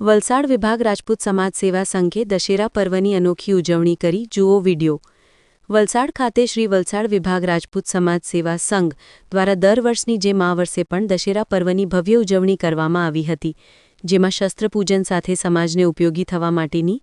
વલસાડ વિભાગ રાજપૂત સમાજ સેવા સંઘે દશેરા પર્વની અનોખી ઉજવણી કરી જુઓ વિડિયો. વલસાડ ખાતે શ્રી વલસાડ વિભાગ રાજપૂત સમાજ સેવા સંઘ દ્વારા દર વર્ષની જેમ આ વર્ષે પણ દશેરા પર્વની ભવ્ય ઉજવણી કરવામાં આવી હતી, જેમાં શસ્ત્રપૂજન સાથે સમાજને ઉપયોગી થવા માટેની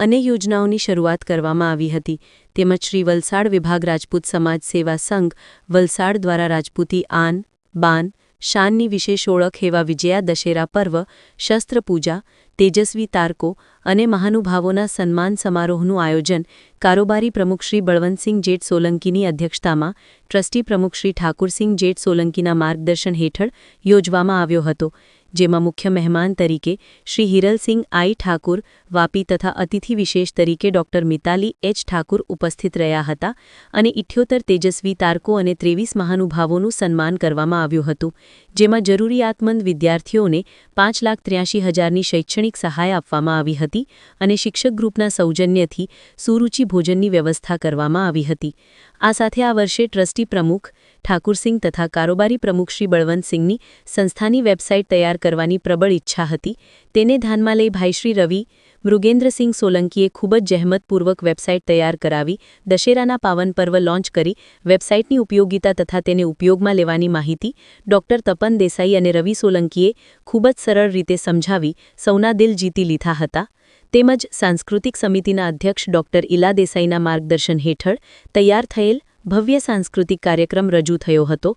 અને યોજનાઓની શરૂઆત કરવામાં આવી હતી. તેમજ શ્રી વલસાડ વિભાગ રાજપૂત સમાજ સેવા સંઘ વલસાડ દ્વારા રાજપૂતી આન, બાન શાનની વિશેષ ઓળખ એવા વિજયા, દશેરા પર્વ, શસ્ત્રપૂજા, તેજસ્વી તારકો અને મહાનુભાવોના સન્માન સમારોહનું આયોજન કારોબારી પ્રમુખ શ્રી બળવંતસિંહ જેઠ સોલંકીની અધ્યક્ષતામાં ટ્રસ્ટી પ્રમુખ શ્રી ઠાકુરસિંહ જેઠ સોલંકીના માર્ગદર્શન હેઠળ યોજવામાં આવ્યો હતો. જેમાં મુખ્ય મહેમાન તરીકે શ્રી હિરલસિંહ આઈ ઠાકુર, વાપી તથા અતિથિ વિશેષ તરીકે ડોક્ટર મિતાલી એચ ઠાકુર ઉપસ્થિત રહ્યા હતા અને ઇઠ્યોતર તેજસ્વી તારકો અને ત્રેવીસ મહાનુભાવોનું સન્માન કરવામાં આવ્યું હતું, જેમાં જરૂરિયાતમંદ વિદ્યાર્થીઓને પાંચ લાખ ત્ર્યાસી હજારની શૈક્ષણિક સહાય આપવામાં આવી હતી અને શિક્ષક ગ્રુપના સૌજન્યથી સુરુચિ ભોજનની વ્યવસ્થા કરવામાં આવી હતી. આ સાથે આ વર્ષે ટ્રસ્ટી પ્રમુખ ઠાકુરસિંહ તથા કારોબારી પ્રમુખ શ્રી બળવંતસિંહની સંસ્થાની વેબસાઇટ તૈયાર કરવાની પ્રબળ ઈચ્છા હતી. તેને ધ્યાનમાં લઈ ભાઈશ્રી રવિ, મૃગેન્દ્રસિંહ સોલંકીએ ખૂબ જ જહેમતપૂર્વક વેબસાઇટ તૈયાર કરાવી, દશેરાના પાવન પર્વ લોન્ચ કરી, વેબસાઇટની ઉપયોગિતા તથા તેને ઉપયોગમાં લેવાની માહિતી ડોક્ટર તપન દેસાઈ અને રવિ સોલંકીએ ખૂબ જ સરળ રીતે સમજાવી, સૌના દિલ જીતી લીધા હતા. તેમજ સાંસ્કૃતિક સમિતિના અધ્યક્ષ ડોક્ટર ઇલા દેસાઈના માર્ગદર્શન હેઠળ તૈયાર થયેલ ભવ્ય સાંસ્કૃતિક કાર્યક્રમ રજૂ થયો હતો,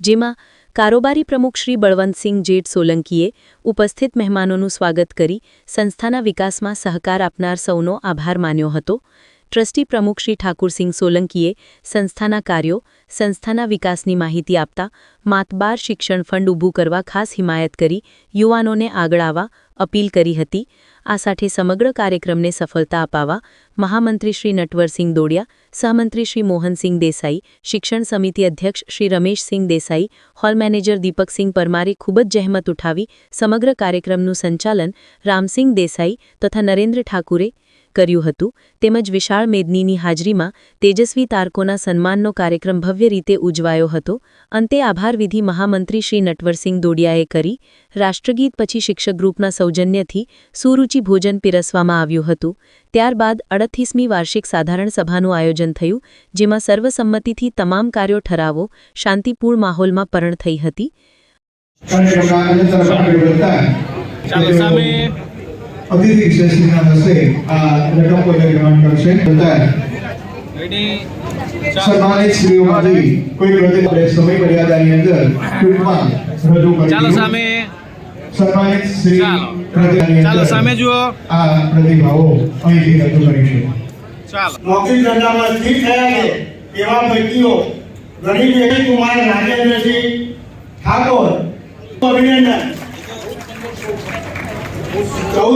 જેમાં કારોબારી પ્રમુખ શ્રી બળવંતસિંહ જેઠ સોલંકીએ ઉપસ્થિત મહેમાનોનું સ્વાગત કરી સંસ્થાના વિકાસમાં સહકાર આપનાર સૌનો આભાર માન્યો હતો. ટ્રસ્ટી પ્રમુખ શ્રી ઠાકુરસિંહ સોલંકીએ સંસ્થાના કાર્યો, સંસ્થાના વિકાસની માહિતી આપતા માતબાર શિક્ષણ ફંડ ઊભું કરવા ખાસ હિમાયત કરી, યુવાનોને આગળ આવવા અપીલ કરી હતી. આ સાથે સમગ્ર કાર્યક્રમને સફળતા અપાવવા મહામંત્રી શ્રી નટવરસિંહ દોડિયા, સહમંત્રી શ્રી મોહનસિંહ દેસાઈ, શિક્ષણ સમિતિ અધ્યક્ષ શ્રી રમેશસિંહ દેસાઈ, હોલ મેનેજર દીપકસિંહ પરમારે ખૂબ જ જહેમત ઉઠાવી સમગ્ર કાર્યક્રમનું સંચાલન રામસિંહ દેસાઈ તથા નરેન્દ્ર ઠાકુરે કર્યું હતું તેમજ વિશાળ મેદનીની હાજરીમાં તેજસ્વી તારકોના સન્માનનો કાર્યક્રમ ભવ્ય રીતે ઉજવાયો હતો. અંતે આભારવિધિ મહામંત્રી શ્રી નટવરસિંહ દોડિયાએ કરી. રાષ્ટ્રગીત પછી શિક્ષક ગ્રુપના સૌજન્યથી સુરુચિ ભોજન પીરસવામાં આવ્યું હતું. ત્યારબાદ અડતીસમી વાર્ષિક સાધારણ સભાનું આયોજન થયું જેમાં સર્વસંમતિથી તમામ કાર્યો ઠરાવો શાંતિપૂર્ણ માહોલમાં પરણ થઈ હતી. ચાલો સામે અતિથિ વિશેષના હસ્તે આ રકમ કોઈ ગ્રહણ કરશે. સન્માનિત શ્રીઓમાંથી કોઈ પ્રતિ આપણે સમય મર્યાદાની અંદર ટૂંકમાં રજૂ કરી ચાલો સામે. સન્માનિત શ્રી ચાલો. સામે જુઓ. આ પ્રતિભાવો અહીંથી રજૂ કરીશું ચાલો. નોકરી ધંધામાં સ્થિર થયા છે એવા વ્યક્તિઓ ગરીબ વ્યક્તિ કુમાર રાજેન્દ્રસિંહ ઠાકોર અભિનંદન. શુભેચ્છા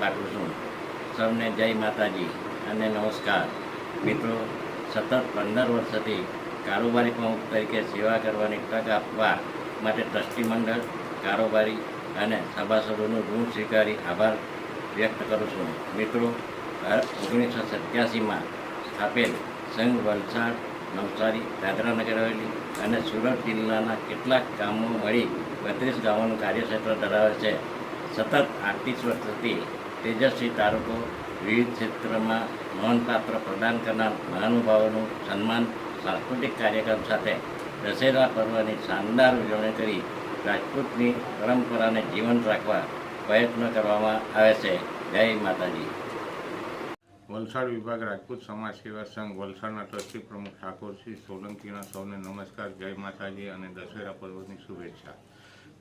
પાઠવું છું. સૌને જય માતાજી અને નમસ્કાર. મિત્રો, સતત પંદર વર્ષથી કારોબારી પ્રમુખ તરીકે સેવા કરવાની તક આપવા માટે ટ્રસ્ટી મંડળ, કારોબારી અને સભાસદોનું ઋણ સ્વીકારી આભાર વ્યક્ત કરું છું. મિત્રો ઓગણીસો સત્યાસીમાં સ્થાપેલ સંઘ વલસાડ, નવસારી દાદરાનગર હવેલી અને સુરત જિલ્લાના કેટલાક ગામો મળી બત્રીસ ગામોનું કાર્યક્ષેત્ર ધરાવે છે. સતત આડત્રીસ વર્ષથી તેજસ્વી તારકો વિવિધ ક્ષેત્રમાં નોંધપાત્ર પ્રદાન કરનાર મહાનુભાવોનું સન્માન સાંસ્કૃતિક કાર્યક્રમ સાથે દશેરા પર્વની શાનદાર ઉજવણી કરી રાજપૂતની પરંપરાને જીવંત રાખવા પ્રયત્ન કરવામાં આવે છે. જય માતાજી. વલસાડ વિભાગ રાજપૂત સમાજ સેવા સંઘ વલસાડના ટ્રસ્ટી પ્રમુખ ઠાકોરસિંહ સોલંકીના સૌને નમસ્કાર, જય માતાજી અને દશેરા પર્વની શુભેચ્છા.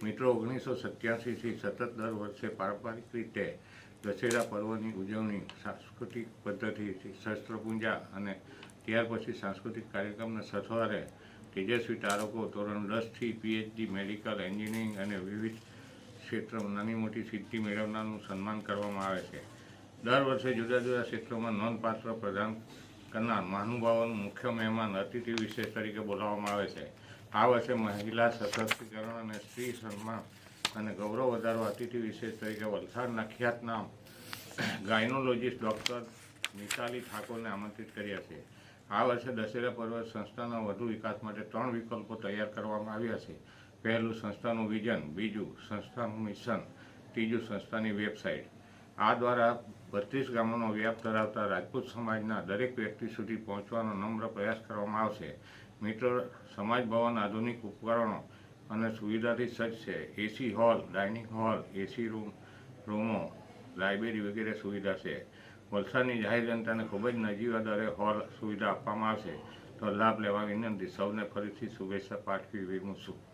મિત્રો, ઓગણીસો સત્યાસીથી સતત દર વર્ષે પારંપરિક રીતે દશેરા પર્વની ઉજવણી સાંસ્કૃતિક પદ્ધતિથી શસ્ત્રપૂંજા અને ત્યાર પછી સાંસ્કૃતિક કાર્યક્રમના સથવારે તેજસ્વી તારકો, ધોરણ દસથી પીએચડી મેડિકલ એન્જિનિયરિંગ અને વિવિધ ક્ષેત્રમાં નાની મોટી સિદ્ધિ મેળવનારનું સન્માન કરવામાં આવે છે. દર વર્ષે જુદા જુદા ક્ષેત્રોમાં નોંધપાત્ર પ્રદાન કરનાર મહાનુભાવોનું મુખ્ય મહેમાન અતિથિ વિશેષ તરીકે બોલાવવામાં આવે છે. આ વર્ષે મહિલા સશક્તિકરણ અને સ્ત્રી સન્માન અને ગૌરવ વધારવા અતિથિ વિશેષ તરીકે વલસાડના ખ્યાતનામ ગાયનોલોજીસ્ટ ડૉક્ટર મિતાલી ઠાકોરને આમંત્રિત કર્યા છે. આ વર્ષે દશેરા પર્વ સંસ્થાના વધુ વિકાસ માટે ત્રણ વિકલ્પો તૈયાર કરવામાં આવ્યા છે. પહેલું સંસ્થાનું વિઝન, બીજું સંસ્થાનું મિશન, ત્રીજું સંસ્થાની વેબસાઇટ. આ દ્વારા બત્રીસ ગામોનો વ્યાપ ધરાવતા રાજપૂત સમાજના દરેક વ્યક્તિ સુધી પહોંચવાનો નમ્ર પ્રયાસ કરવામાં આવશે. મિત્રો, સમાજ ભવન આધુનિક ઉપકરણો અને સુવિધાથી સજ્જ છે. AC hall dining hall AC room રૂમો library વગેરે સુવિધા છે. વલસાડની જાહેર જનતાને ખૂબ જ નજીવા દરે હોલ સુવિધા આપવામાં આવશે. તો લાભ લેવા વિનંતી. સૌને ફરીથી શુભેચ્છા પાઠવી વિમું છું